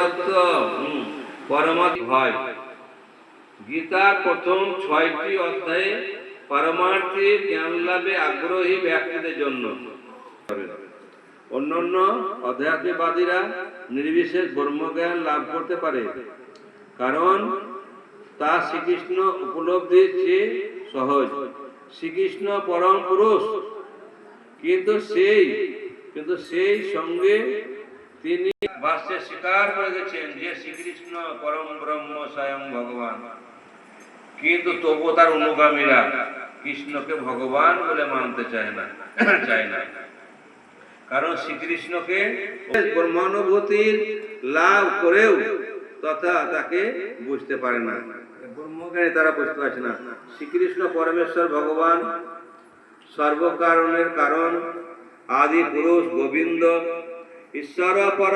তত্ত্ব হুম, হয়। প্রথম ছয়টি অধ্যায়ে জ্ঞান লাভে আগ্রহী ব্যক্তিদের জন্য। অন্যান্য অধ্যাত্মবাদীরা নির্বিশেষ ব্রহ্মজ্ঞান লাভ করতে পারে কারণ তা শ্রীকৃষ্ণ উপলব্ধির চেয়ে সহজ। শ্রীকৃষ্ণ পরম পুরুষ কিন্তু সেই কিন্তু সেই সঙ্গে তিনি ভাষ্যে স্বীকার করে গেছেন যে শ্রীকৃষ্ণ পরম ব্রহ্ম স্বয়ং ভগবান। কিন্তু তবু তার অনুগামীরা কৃষ্ণকে ভগবান বলে মানতে চায় না চায় না। কারণ শ্রীকৃষ্ণকে ব্রহ্মানুভূতির লাভ করেও তথা তাকে বুঝতে পারে না। ব্রহ্মজ্ঞানী তারা বুঝতে পারছে না। শ্রীকৃষ্ণ পরমেশ্বর ভগবান, সর্বকারণের কারণ, আদি পুরুষ গোবিন্দ, ঈশ্বর পর